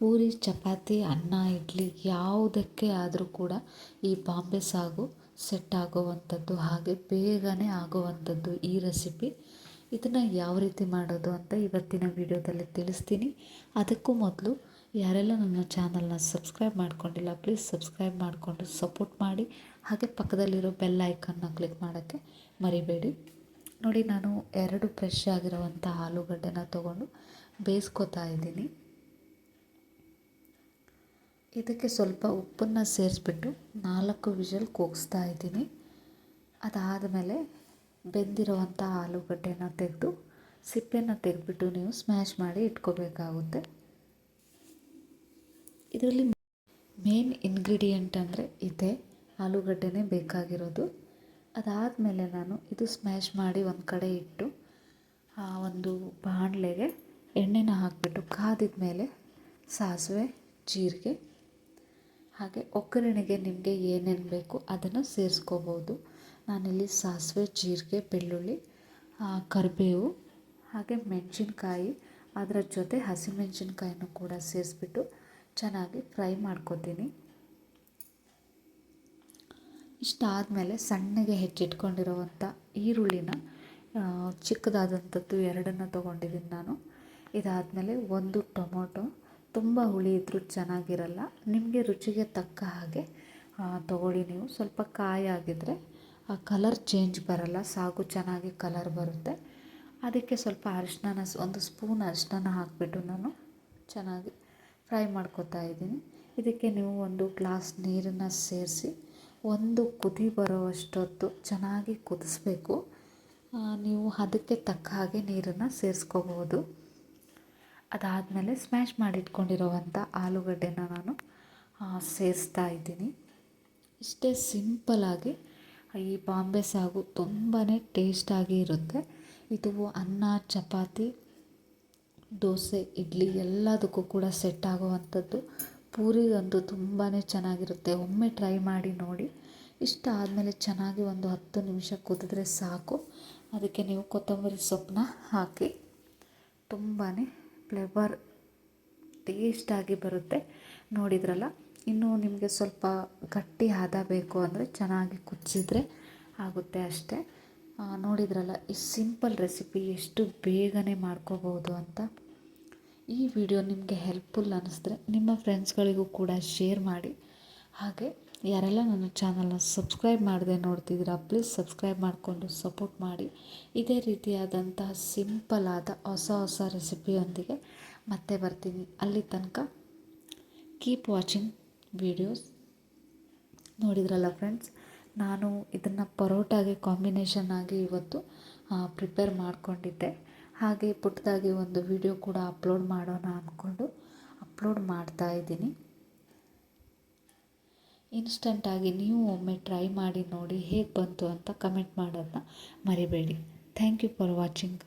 ಪೂರಿ, ಚಪಾತಿ, ಅನ್ನ, ಇಡ್ಲಿ ಯಾವುದಕ್ಕೆ ಆದರೂ ಕೂಡ ಈ ಬಾಂಬೆ ಸಾಗು ಸೆಟ್ ಆಗುವಂಥದ್ದು ಹಾಗೆ ಬೇಗನೆ ಆಗುವಂಥದ್ದು ಈ ರೆಸಿಪಿ ಇದನ್ನು ಯಾವ ರೀತಿ ಮಾಡೋದು ಅಂತ ಇವತ್ತಿನ ವಿಡಿಯೋದಲ್ಲಿ ತಿಳಿಸ್ತೀನಿ. ಅದಕ್ಕೂ ಮೊದಲು ಯಾರೆಲ್ಲ ನನ್ನ ಚಾನಲ್ನ ಸಬ್ಸ್ಕ್ರೈಬ್ ಮಾಡ್ಕೊಂಡಿಲ್ಲ ಪ್ಲೀಸ್ ಸಬ್ಸ್ಕ್ರೈಬ್ ಮಾಡಿಕೊಂಡು ಸಪೋರ್ಟ್ ಮಾಡಿ. ಹಾಗೆ ಪಕ್ಕದಲ್ಲಿರೋ ಬೆಲ್ ಐಕನ್ನ ಕ್ಲಿಕ್ ಮಾಡೋಕ್ಕೆ ಮರಿಬೇಡಿ. ನೋಡಿ, ನಾನು ಎರಡು ಫ್ರೆಶ್ ಆಗಿರುವಂಥ ಆಲೂಗಡ್ಡೆನ ತೊಗೊಂಡು ಬೇಯಿಸ್ಕೊತಾ ಇದ್ದೀನಿ. ಇದಕ್ಕೆ ಸ್ವಲ್ಪ ಉಪ್ಪನ್ನು ಸೇರಿಸ್ಬಿಟ್ಟು ನಾಲ್ಕು ವಿಷಲ್ ಕೂಗಿಸ್ತಾ ಇದ್ದೀನಿ. ಅದಾದಮೇಲೆ ಬೆಂದಿರುವಂಥ ಆಲೂಗಡ್ಡೆನ ತೆಗೆದು ಸಿಪ್ಪೆನ ತೆಗೆದ್ಬಿಟ್ಟು ನೀವು ಸ್ಮ್ಯಾಶ್ ಮಾಡಿ ಇಟ್ಕೋಬೇಕಾಗುತ್ತೆ. ಇದರಲ್ಲಿ ಮೇನ್ ಇಂಗ್ರೀಡಿಯೆಂಟ್ ಅಂದರೆ ಇದೆ, ಆಲೂಗಡ್ಡೆನೇ ಬೇಕಾಗಿರೋದು. ಅದಾದಮೇಲೆ ನಾನು ಇದು ಸ್ಮ್ಯಾಶ್ ಮಾಡಿ ಒಂದು ಕಡೆ ಇಟ್ಟು ಆ ಒಂದು ಬಾಣಲೆಗೆ ಎಣ್ಣೆನ ಹಾಕಿಬಿಟ್ಟು ಕಾದಿದ ಮೇಲೆ ಸಾಸಿವೆ, ಜೀರಿಗೆ ಹಾಗೆ ಒಗ್ಗರಣೆಗೆ ನಿಮಗೆ ಏನೇನು ಬೇಕು ಅದನ್ನು ಸೇರಿಸ್ಕೋಬೋದು. ನಾನಿಲ್ಲಿ ಸಾಸಿವೆ, ಜೀರಿಗೆ, ಬೆಳ್ಳುಳ್ಳಿ ಕರಿಬೇವು, ಹಾಗೆ ಮೆಣಸಿನ್ಕಾಯಿ, ಅದರ ಜೊತೆ ಹಸಿಮೆಣಸಿನ್ಕಾಯಿನೂ ಕೂಡ ಸೇರಿಸ್ಬಿಟ್ಟು ಚೆನ್ನಾಗಿ ಫ್ರೈ ಮಾಡ್ಕೋತೀನಿ. ಇಷ್ಟಾದಮೇಲೆ ಸಣ್ಣಗೆ ಹೆಚ್ಚಿಟ್ಕೊಂಡಿರುವಂಥ ಈರುಳ್ಳಿನ ಚಿಕ್ಕದಾದಂಥದ್ದು ಎರಡನ್ನು ತೊಗೊಂಡಿದ್ದೀನಿ ನಾನು. ಇದಾದಮೇಲೆ ಒಂದು ಟೊಮೊಟೊ ತುಂಬ ಹುಳಿ ಇದ್ದರೂ ಚೆನ್ನಾಗಿರಲ್ಲ. ನಿಮಗೆ ರುಚಿಗೆ ತಕ್ಕ ಹಾಗೆ ತೊಗೊಳ್ಳಿ ನೀವು. ಸ್ವಲ್ಪ ಕಾಯಾಗಿದ್ದರೆ ಆ ಕಲರ್ ಚೇಂಜ್ ಬರಲ್ಲ. ಸಾಗು ಚೆನ್ನಾಗಿ ಕಲರ್ ಬರುತ್ತೆ. ಅದಕ್ಕೆ ಸ್ವಲ್ಪ ಅರಿಶಿನ ಒಂದು ಸ್ಪೂನ್ ಅರಿಶಿನ ಹಾಕಿಬಿಟ್ಟು ನಾನು ಚೆನ್ನಾಗಿ ಫ್ರೈ ಮಾಡ್ಕೊತಾ ಇದ್ದೀನಿ. ಇದಕ್ಕೆ ನೀವು ಒಂದು ಗ್ಲಾಸ್ ನೀರನ್ನು ಸೇರಿಸಿ, ಒಂದು ಕುದಿ ಬರೋವಷ್ಟೊತ್ತು ಚೆನ್ನಾಗಿ ಕುದಿಸ್ಬೇಕು. ನೀವು ಅದಕ್ಕೆ ತಕ್ಕ ಹಾಗೆ ನೀರನ್ನು ಸೇರಿಸ್ಕೋಬೋದು ಅದಾದಮೇಲೆ ಸ್ಮ್ಯಾಶ್ ಮಾಡಿಟ್ಕೊಂಡಿರೋವಂಥ ಆಲೂಗಡ್ಡೆನ ನಾನು ಸೇರಿಸ್ತಾ ಇದ್ದೀನಿ. ಇಷ್ಟೇ ಸಿಂಪಲಾಗಿ ಈ ಬಾಂಬೆ ಸಾಗು ತುಂಬಾ ಟೇಸ್ಟಾಗಿ ಇರುತ್ತೆ. ಇದು ಅನ್ನ, ಚಪಾತಿ, ದೋಸೆ, ಇಡ್ಲಿ ಎಲ್ಲದಕ್ಕೂ ಕೂಡ ಸೆಟ್ ಆಗುವಂಥದ್ದು. ಪೂರಿಗಂತೂ ತುಂಬಾ ಚೆನ್ನಾಗಿರುತ್ತೆ. ಒಮ್ಮೆ ಟ್ರೈ ಮಾಡಿ ನೋಡಿ. ಇಷ್ಟ ಆದಮೇಲೆ ಚೆನ್ನಾಗಿ ಒಂದು ಹತ್ತು ನಿಮಿಷ ಕುದಿದ್ರೆ ಸಾಕು. ಅದಕ್ಕೆ ನೀವು ಕೊತ್ತಂಬರಿ ಸೊಪ್ಪನ್ನ ಹಾಕಿ. ತುಂಬಾ ಫ್ಲೇವರ್ ಟೇಸ್ಟಾಗಿ ಬರುತ್ತೆ. ನೋಡಿದ್ರಲ್ಲ? ಇನ್ನು ನಿಮಗೆ ಸ್ವಲ್ಪ ಗಟ್ಟಿ ಹದ ಬೇಕು ಅಂದರೆ ಚೆನ್ನಾಗಿ ಕುಚ್ಚಿದ್ರೆ ಆಗುತ್ತೆ ಅಷ್ಟೇ. ನೋಡಿದ್ರಲ್ಲ, ಈ ಸಿಂಪಲ್ ರೆಸಿಪಿ ಎಷ್ಟು ಬೇಗನೆ ಮಾಡ್ಕೋಬೋದು ಅಂತ. ಈ ವಿಡಿಯೋ ನಿಮಗೆ ಹೆಲ್ಪ್ಫುಲ್ ಅನ್ನಿಸಿದ್ರೆ ನಿಮ್ಮ ಫ್ರೆಂಡ್ಸ್ಗಳಿಗೂ ಕೂಡ ಶೇರ್ ಮಾಡಿ. ಹಾಗೆ ಯಾರೆಲ್ಲ ನನ್ನ ಚಾನಲ್ನ ಸಬ್ಸ್ಕ್ರೈಬ್ ಮಾಡದೆ ನೋಡ್ತಿದ್ದೀರಾ ಪ್ಲೀಸ್ ಸಬ್ಸ್ಕ್ರೈಬ್ ಮಾಡಿಕೊಂಡು ಸಪೋರ್ಟ್ ಮಾಡಿ. ಇದೇ ರೀತಿಯಾದಂತಹ ಸಿಂಪಲ್ ಆದ ಹೊಸ ಹೊಸ ರೆಸಿಪಿಯೊಂದಿಗೆ ಮತ್ತೆ ಬರ್ತೀನಿ. ಅಲ್ಲಿ ತನಕ ಕೀಪ್ ವಾಚಿಂಗ್ ವಿಡಿಯೋಸ್ ನೋಡಿದ್ರಲ್ಲ ಫ್ರೆಂಡ್ಸ್ ನಾನು ಇದನ್ನು ಪರೋಟಾಗೆ ಕಾಂಬಿನೇಷನ್ ಆಗಿ ಇವತ್ತು ಪ್ರಿಪೇರ್ ಮಾಡಿಕೊಂಡಿದ್ದೆ. ಹಾಗೆ ಪುಟ್ಟದಾಗಿ ಒಂದು ವಿಡಿಯೋ ಕೂಡ ಅಪ್ಲೋಡ್ ಮಾಡೋಣ ಅಂದ್ಕೊಂಡು ಅಪ್ಲೋಡ್ ಮಾಡ್ತಾ ಇದ್ದೀನಿ. ಇನ್ಸ್ಟಂಟಾಗಿ ನೀವು ಒಮ್ಮೆ ಟ್ರೈ ಮಾಡಿ ನೋಡಿ ಹೇಗೆ ಬಂತು ಅಂತ ಕಮೆಂಟ್ ಮಾಡೋದನ್ನ ಮರಿಬೇಡಿ. Thank you for watching